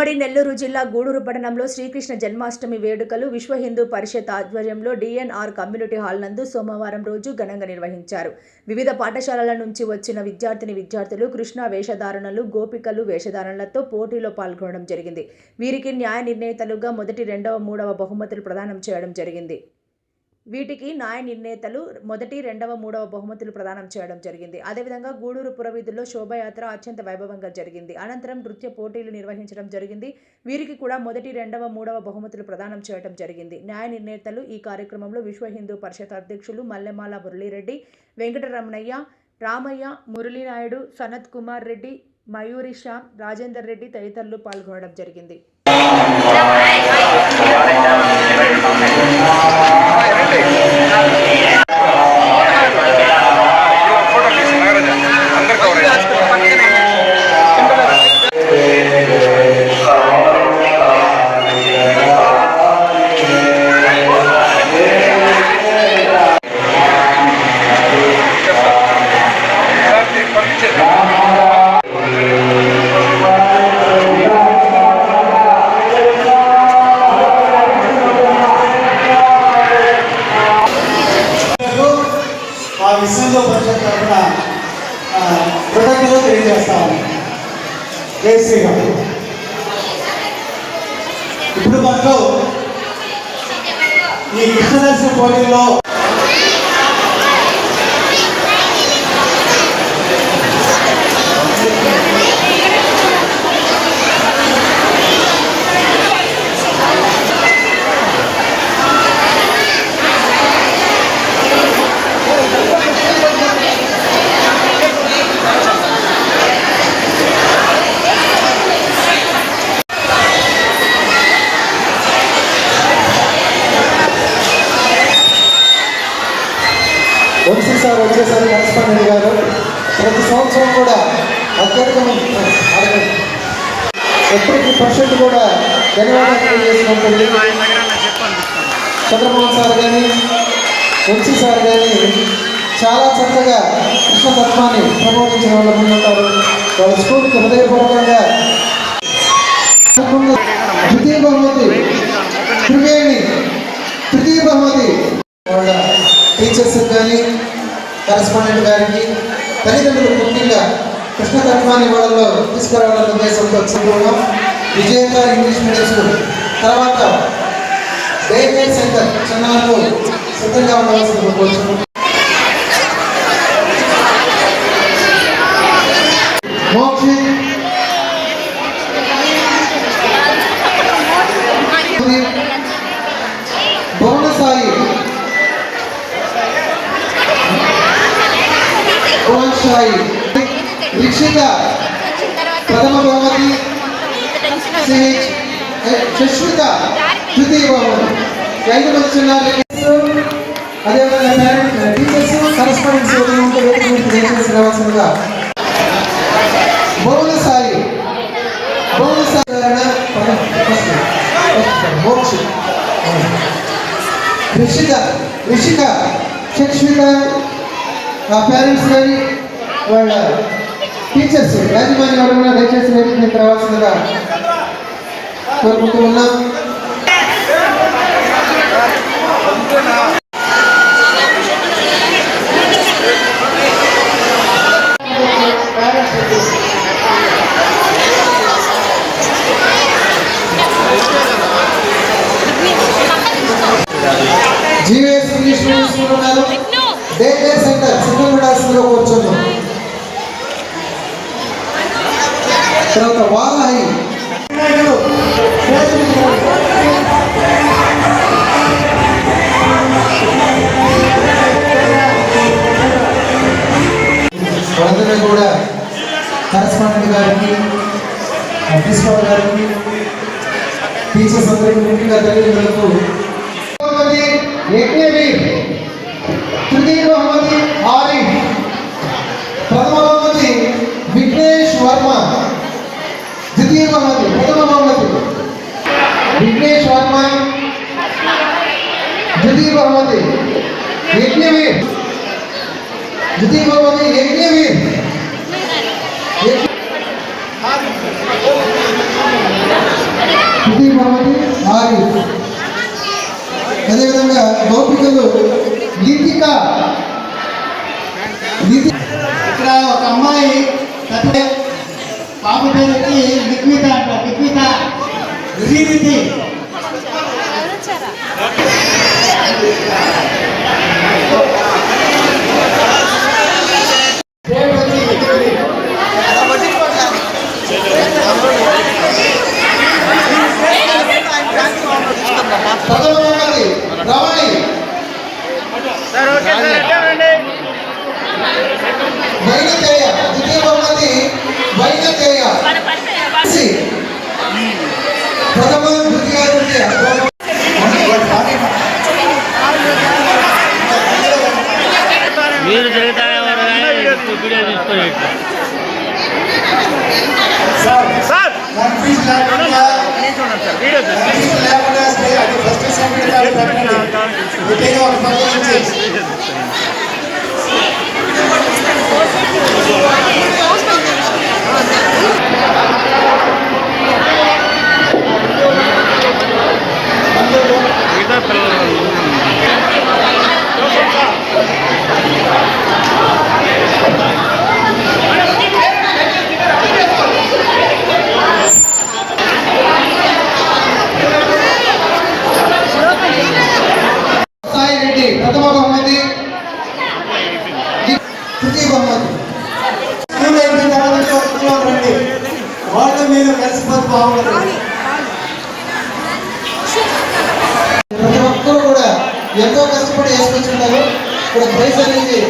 ఉమ్మడి నెల్లూరు జిల్లా గూడూరు పట్టణంలో శ్రీకృష్ణ జన్మాష్టమి వేడుకలు విశ్వ హిందూ పరిషత్ ఆధ్వర్యంలో డిఎన్ఆర్ కమ్యూనిటీ హాల్ నందు సోమవారం రోజు ఘనంగా నిర్వహించారు. వివిధ పాఠశాలల నుంచి వచ్చిన విద్యార్థిని విద్యార్థులు కృష్ణ వేషధారణలు గోపికలు వేషధారణలతో పోటీలో పాల్గొనడం జరిగింది. వీరికి న్యాయ నిర్ణేతలుగా మొదటి రెండవ మూడవ బహుమతులు ప్రదానం చేయడం జరిగింది. వీటికి న్యాయ నిర్ణేతలు మొదటి రెండవ మూడవ బహుమతులు ప్రదానం చేయడం జరిగింది. అదేవిధంగా గూడూరు పురవీధుల్లో శోభయాత్ర అత్యంత వైభవంగా జరిగింది. అనంతరం నృత్య పోటీలు నిర్వహించడం జరిగింది. వీరికి కూడా మొదటి రెండవ మూడవ బహుమతులు ప్రదానం చేయడం జరిగింది. న్యాయ నిర్ణేతలు ఈ కార్యక్రమంలో విశ్వ హిందూ పరిషత్ అధ్యక్షులు మల్లెమాల మురళీరెడ్డి వెంకటరమణయ్య రామయ్య మురళీనాయుడు సనత్ కుమార్ రెడ్డి మయూరి షా రాజేందర్ రెడ్డి తదితరులు పాల్గొనడం జరిగింది. Okay. ధన్యవాదాలు చంద్రమోహన్ సార్ కానీ వంశీ సార్ కానీ చాలా చక్కగా కృష్ణ తత్వాన్ని ప్రబోధించిన వాళ్ళు ముందుంటారు వాళ్ళ స్కూల్కి హృదయపూర్వకంగా ద్వితీయ బహుమతి త్రివేణి తృతీయ బహుమతి వాళ్ళ టీచర్స్ కానీ కరస్పాండెంట్ గారికి తల్లిదండ్రులు ముఖ్యంగా కృష్ణతత్వాన్ని వాళ్ళలో తీసుకురావాలన్న ఉద్దేశంతో చదువుకున్నాం విజేత ఇంగ్లీష్ మీడియం స్కూల్. తర్వాత డే కేర్ సెంటర్ చిన్నారులు సిద్ధంగా ఉండవలసిన కోరుచున్నాం మోక్షి. భువన భువన్ సాయి దీక్షిత ప్రథమ బహుమతి సిహెచ్ సుష్మిత తృతీయ బహుమతి ఈ ఐదు మంది చిన్నారు అదేవిధంగా పేరెంట్ టీచర్స్ కరస్పాండెన్స్ దయచేసి రావాల్సిందిగా సాయి మోక్ష. రిషిక రిషిక శిక్షిక ఆ పేరెంట్స్ కానీ వాళ్ళ టీచర్స్ యాజమాన్యం కూడా దయచేసి వేదిక రావాల్సిందిగా కోరుకుంటూ ఉన్నాం జీవీఎస్ ఇంగ్లీష్ మీడియం స్కూల్ ఉన్నారు డే కేర్ సెంటర్ సిగ్నల్ విడాల్సిందిగా కూర్చున్నాం. తర్వాత వారాహి కరస్పాండెంట్ గారికి ప్రిన్సిపాల్ గారికి టీచర్స్ అందరికీ ముఖ్యంగా తల్లిదండ్రులకు బహుమతి యజ్ఞవీర్ తృతీయ బహుమతి ఆరిఫ్ ప్రథమ బహుమతి విఘ్నేష్ వర్మ ద్వితీయ బహుమతి ప్రథమ బహుమతి విఘ్నేష్ వర్మ ద్వితీయ బహుమతి యజ్ఞవీర్ ద్వితీయ బహుమతి యజ్ఞవీర్ యజ్ఞ- బహుమతి ఆరిఫ్ అదేవిధంగా గోపికలు లితిక ఇక్కడ ఒక అమ్మాయి పాప పేరుకి లిక్విత అంట. లిక్విత శ్రీనిధి పేరు వచ్చి లిక్విది. ప్రథమ బహుమతి రమణి వైనతేయ ద్వితీయ బహుమతి వైనతేయ సి. ప్రథమ ద్వితీయ తృతీయ మీరు తిరుగుతానే ఉన్నారు కానీ వీడియో తీసుకొని ఇట్లా సార్ నాకు ఫీజు లేకుండా నాకు ఫీజు లేకుండా అది ఫస్ట్ సెకండ్ థర్డ్ పెట్టండి ఒక పక్క నుంచి మిగతా పిల్లలు సాయి రెడ్డి ప్రథమ బహుమతి తృతీయ బహుమతి స్కూల్ అయిపోయిన తర్వాత ఇంకో స్కూల్లో రండి వాళ్ళు మీరు కలిసిపోతే బాగుంటుంది ప్రతి ఒక్కరు కూడా ఎంతో కష్టపడి వేసుకొచ్చున్నారు ఇక్కడ ప్రైజ్ అనేది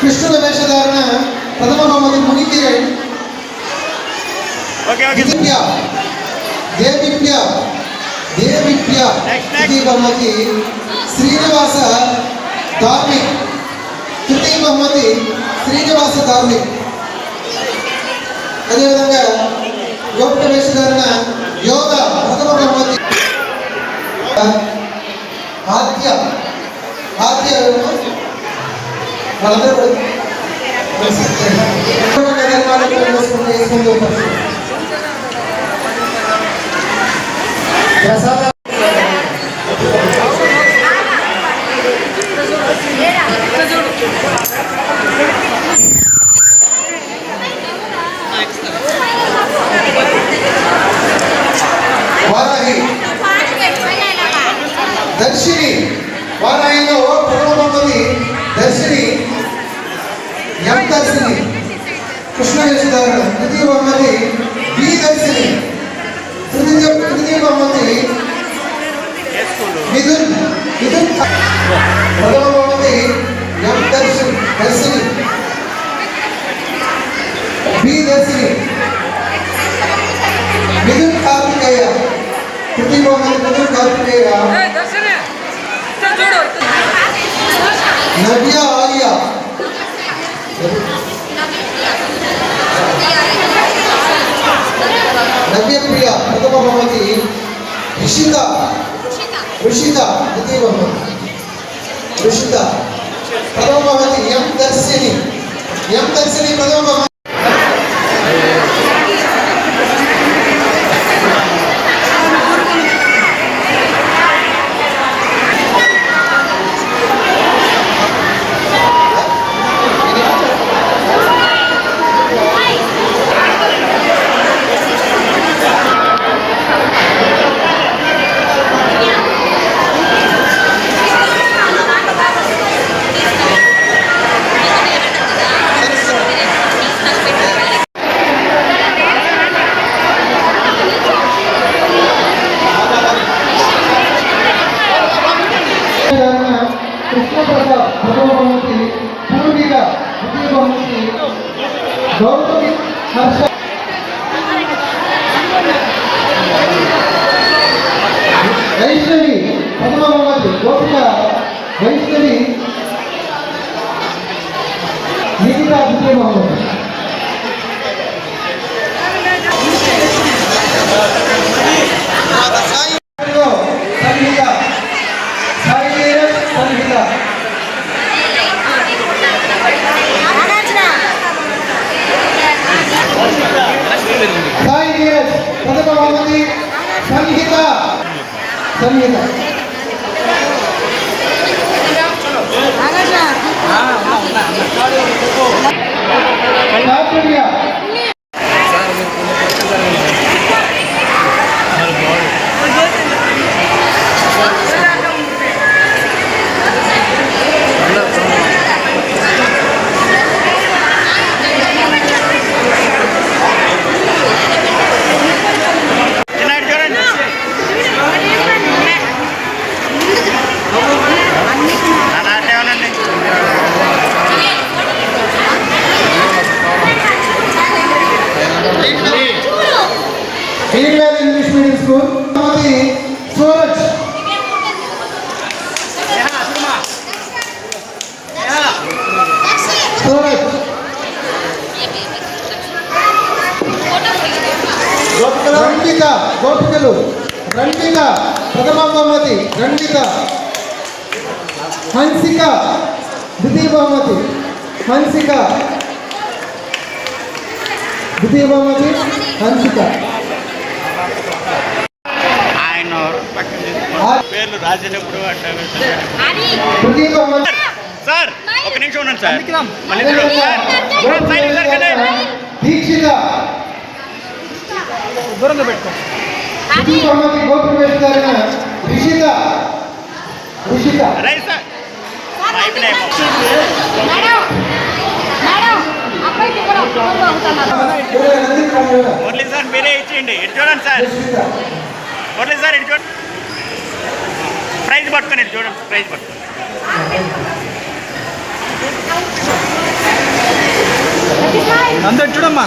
కృష్ణుల వేషధారణ ప్రథమ బహుమతి ముని కిరణ్ ఓకే ఓకే. దివ్య దేవిప్య దేవిప్య తృతీయ బహుమతి శ్రీనివాస ధార్మిక్. తృతీయ బహుమతి శ్రీనివాస ధార్మిక్. అదేవిధంగా గోపిక వేషధారణ యోగ ప్రథమ బహుమతి ఆద్య ఆద్య వాళ్ళందరూ ప్రసాద వారాహి దర్శిని వారాహిలో ప్రథమ బహుమతి దర్శిని ఎం దర్శిని కృష్ణ వేషధారణ తృతీయ బహుమతి బి దర్శిని తృతీయ తృతీయ బహుమతి మిథున్ మిథున్ ప్రథమ బహుమతి ఎం దర్శిని బి దర్శిని మిథున్ కార్తికేయ బహుమతి మిథున్ కార్తికేయ నవ్య ఆర్య నవ్య ప్రియ ప్రథమ బహుమతి రిషిత ఋషిత ద్వితీయ బహుమతి ఋషిత ప్రథమ భవతి ఎం దర్శిని. ఎం దర్శిని ప్రథమ బహుమతి కృష్ణప్రసాద్ ప్రథమ బహుమతి పూర్విక ద్వితీయ బహుమతి గౌతమి హర్ష వైష్ణవి గోపిక వైష్ణవి నిఖిత రంజిత గోపికలు రంజిత ప్రథమ బహుమతి రంజిత హన్సిక ద్వితీయ బహుమతి హన్సిక ద్వితీయ బహుమతి హన్సిక ఆయన పక్కన ఆ- పేర్లు రాసేటప్పుడు అట్లా తృతీయ బహుమతి సార్ ఒక నిమిషం ఉండండి సార్. దీక్షిత దూరంగా పెట్టుకో. రిషిత రిషిత. సార్. మురళీ మీరే ఇచ్చేయండి. ఇటు చూడండి సార్. మురళీ సార్ ఇటు చూడండి. ప్రైజ్ పట్టుకొని ఇటు చూడండి. ప్రైజ్ పట్టుకొని. అందరు చూడమ్మా.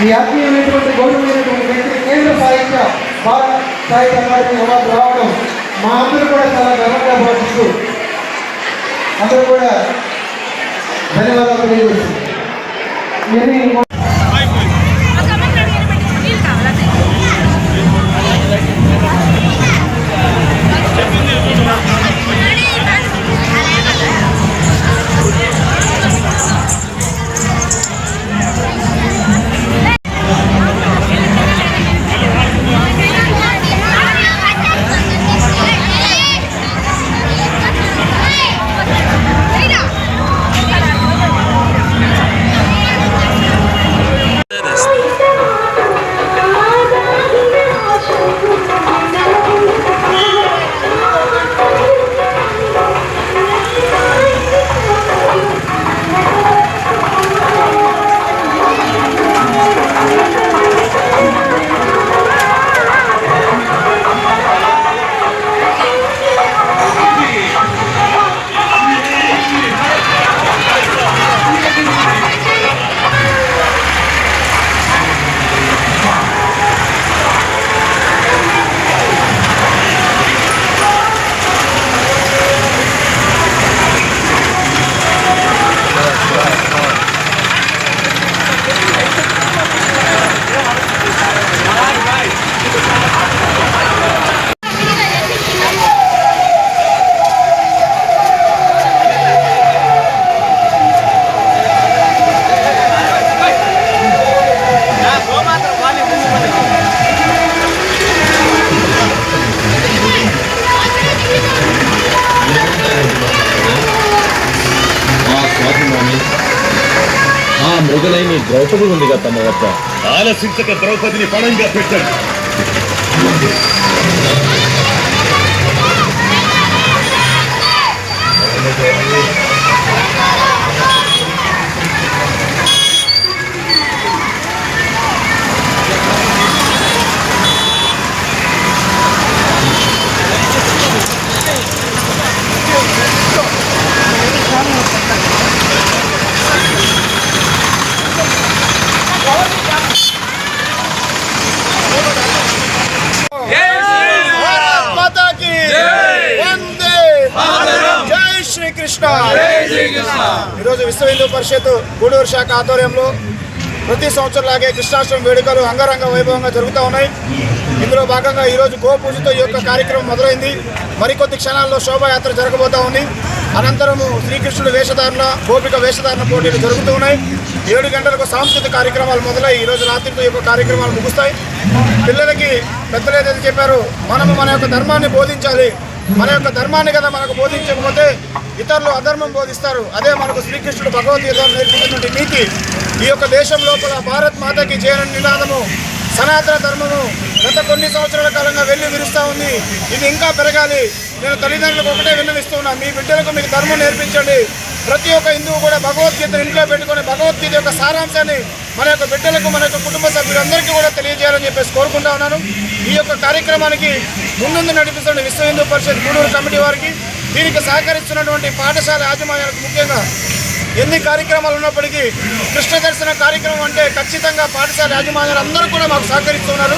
ఈ ఆత్మీయమైనటువంటి గౌరవమైనటువంటి వ్యక్తి కేంద్ర సాహిత్య భారత సాహిత్య అకాడమీ అవార్డు రావడం మా అందరూ కూడా చాలా గర్వంగా భావిస్తూ అందరూ కూడా ధన్యవాదాలు తెలియజేస్తుంది ఉందిగా ఆలసించక ద్రౌపదిని పణంగా పెట్టండి. హిందూ పరిషత్ గూడూరు శాఖ ఆధ్వర్యంలో ప్రతి సంవత్సరం లాగే కృష్ణాష్టమి వేడుకలు అంగరంగ వైభవంగా జరుగుతూ ఉన్నాయి. ఇందులో భాగంగా ఈరోజు గోపూజతో ఈ యొక్క కార్యక్రమం మొదలైంది. మరికొద్ది క్షణాల్లో శోభాయాత్ర జరగబోతా ఉంది. అనంతరము శ్రీకృష్ణుడు వేషధారణ గోపిక వేషధారణ పోటీలు జరుగుతూ ఉన్నాయి. ఏడు గంటలకు సాంస్కృతిక కార్యక్రమాలు మొదలై ఈరోజు రాత్రితో యొక్క కార్యక్రమాలు ముగుస్తాయి. పిల్లలకి పెద్దలు ఏదైతే చెప్పారో మనము మన యొక్క ధర్మాన్ని బోధించాలి. మన యొక్క ధర్మాన్ని కదా మనకు బోధించకపోతే ఇతరులు అధర్మం బోధిస్తారు. అదే మనకు శ్రీకృష్ణుడు భగవద్గీత నేర్పించినటువంటి నీతి. ఈ యొక్క దేశం లోపల భారత్ మాతకి చేయని నినాదము సనాతన ధర్మము గత కొన్ని సంవత్సరాల కాలంగా వెళ్ళి విరుస్తూ ఉంది. ఇది ఇంకా పెరగాలి. నేను తల్లిదండ్రులకు ఒకటే విన్నవిస్తున్నా మీ బిడ్డలకు మీకు ధర్మం నేర్పించండి. ప్రతి ఒక్క హిందువు కూడా భగవద్గీతను ఇంట్లో పెట్టుకొని భగవద్గీత యొక్క సారాంశాన్ని మన యొక్క బిడ్డలకు మన యొక్క కుటుంబ సభ్యులందరికీ కూడా తెలియజేయాలని చెప్పేసి కోరుకుంటా ఉన్నాను. ఈ యొక్క కార్యక్రమానికి ముందుందు నడిపిస్తున్న విశ్వ హిందూ పరిషత్ గూడూరు కమిటీ వారికి దీనికి సహకరిస్తున్నటువంటి పాఠశాల యాజమాన్యాలకు ముఖ్యంగా ఎన్ని కార్యక్రమాలు ఉన్నప్పటికీ కృష్ణ దర్శన కార్యక్రమం అంటే ఖచ్చితంగా పాఠశాల యాజమాన్యాలు అందరూ కూడా మాకు సహకరిస్తున్నారు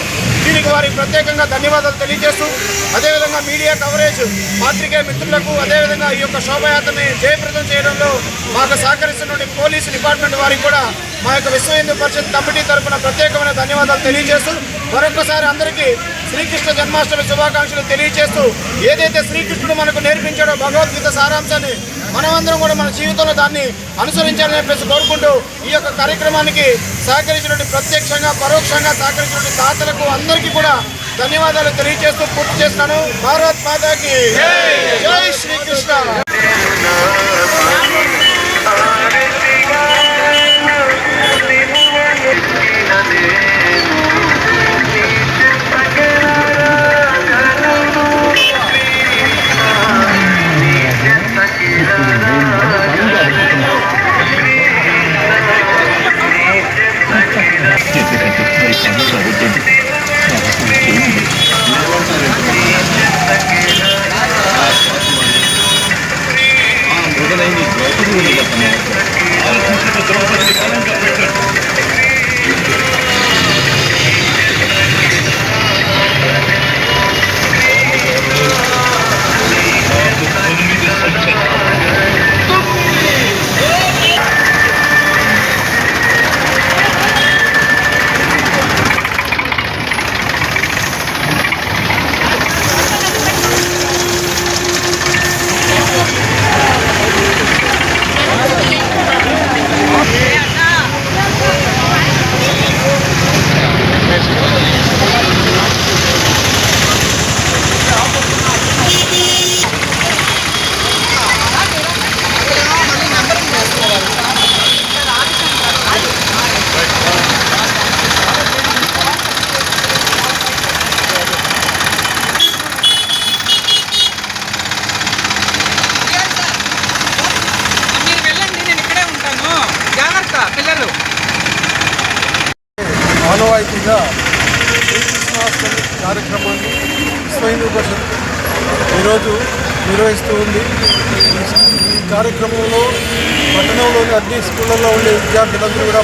దీనికి వారికి ప్రత్యేకంగా ధన్యవాదాలు తెలియజేస్తూ అదేవిధంగా మీడియా కవరేజ్ పాత్రికేయ మిత్రులకు అదేవిధంగా ఈ యొక్క శోభయాత్రని జయప్రదం చేయడంలో మాకు సహకరిస్తున్న పోలీసు డిపార్ట్మెంట్ వారికి కూడా మా యొక్క విశ్వ హిందూ పరిషత్ కమిటీ తరఫున ప్రత్యేకమైన ధన్యవాదాలు తెలియజేస్తూ మరొకసారి అందరికీ శ్రీకృష్ణ జన్మాష్టమి శుభాకాంక్షలు తెలియజేస్తూ ఏదైతే శ్రీకృష్ణుడు మనకు నేర్పించాడో భగవద్గీత సారాంశాన్ని మనమందరం కూడా మన జీవితంలో దాన్ని అనుసరించాలని చెప్పేసి కోరుకుంటూ ఈ యొక్క కార్యక్రమానికి సహకరించినటువంటి ప్రత్యక్షంగా పరోక్షంగా సహకరించినటువంటి దాతలకు అందరికీ కూడా ధన్యవాదాలు తెలియజేస్తూ పూర్తి చేస్తాను. భారత్ మాతాకి జై శ్రీకృష్ణ. नहीं नहीं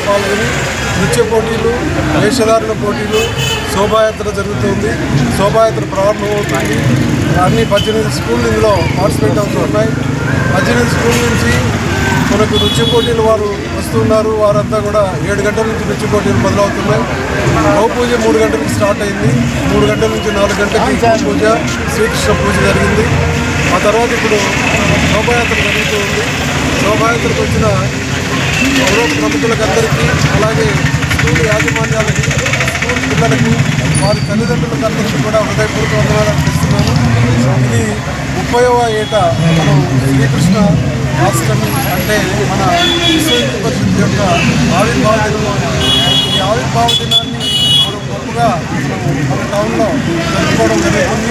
పాల్గొని నృత్య పోటీలు వేషధారుల పోటీలు శోభాయాత్ర జరుగుతుంది. శోభాయాత్ర ప్రారంభమవుతుంది. అన్ని పద్దెనిమిది స్కూళ్ళు ఇందులో పార్టిసిపేట్ అవుతూ ఉన్నాయి. పద్దెనిమిది స్కూల్ నుంచి మనకు నృత్య పోటీలు వారు వస్తున్నారు. వారంతా కూడా ఏడు గంటల నుంచి నృత్య పోటీలు మొదలవుతున్నాయి. గో పూజ మూడు గంటలకు స్టార్ట్ అయింది. మూడు గంటల నుంచి నాలుగు గంటలకి పూజ శ్రీకృష్ణ పూజ జరిగింది. ఆ తర్వాత ఇప్పుడు శోభాయాత్ర జరుగుతూ ఉంది. శోభాయాత్రకు వచ్చిన గౌరవ ప్రముఖులకు అందరికీ అలాగే స్కూల్ యాజమాన్యాలకి స్కూల్ పిల్లలకి వారి తల్లిదండ్రులకు అందరికీ కూడా హృదయపూర్వక వందనాలు అర్పిస్తున్నాను ఇది ముప్పైవ ఏట మనం శ్రీకృష్ణ రాష్ట్రం అంటే మన విశ్వ పరిషత్ యొక్క ఆవిర్భావ దినం ఈ ఆవిర్భావ దినాన్ని మనం గొప్పగా మనం మన టౌన్లో జరుపుకోవడం జరుగుతుంది.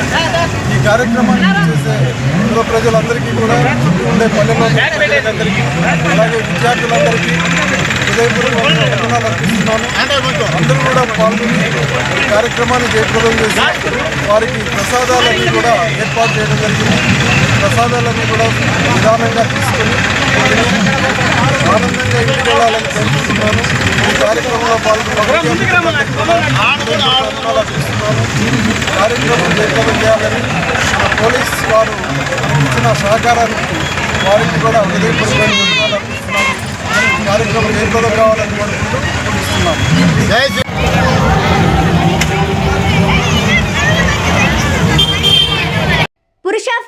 కార్యక్రమాన్ని చేసే ఊళ్ళో ప్రజలందరికీ కూడా ఉండే పల్లెల్లో అందరికీ అలాగే విద్యార్థులందరికీ హృదయపూర్వక వందనాలు అర్పిస్తున్నాను. అందరూ కూడా పాల్గొని కార్యక్రమాన్ని జయప్రదం చేసి వారికి ప్రసాదాలన్నీ కూడా ఏర్పాటు చేయడం జరిగింది. ప్రసాదాలన్నీ కూడా నిదానంగా తీసుకొని ఆనందంగా ఇంటికి వెళ్ళాలని కోరుకుంటున్నాను. కార్యక్రమంలో పాల్గొన్న కార్యక్రమం జయప్రదం చేయాలని మన పోలీస్ వారు మనకి ఇచ్చిన సహకారానికి వారికి కూడా హృదయపూర్వకంగా కార్యక్రమం జయప్రదం కావాలని కోరుకుంటూ ముగిస్తున్నాను పురుష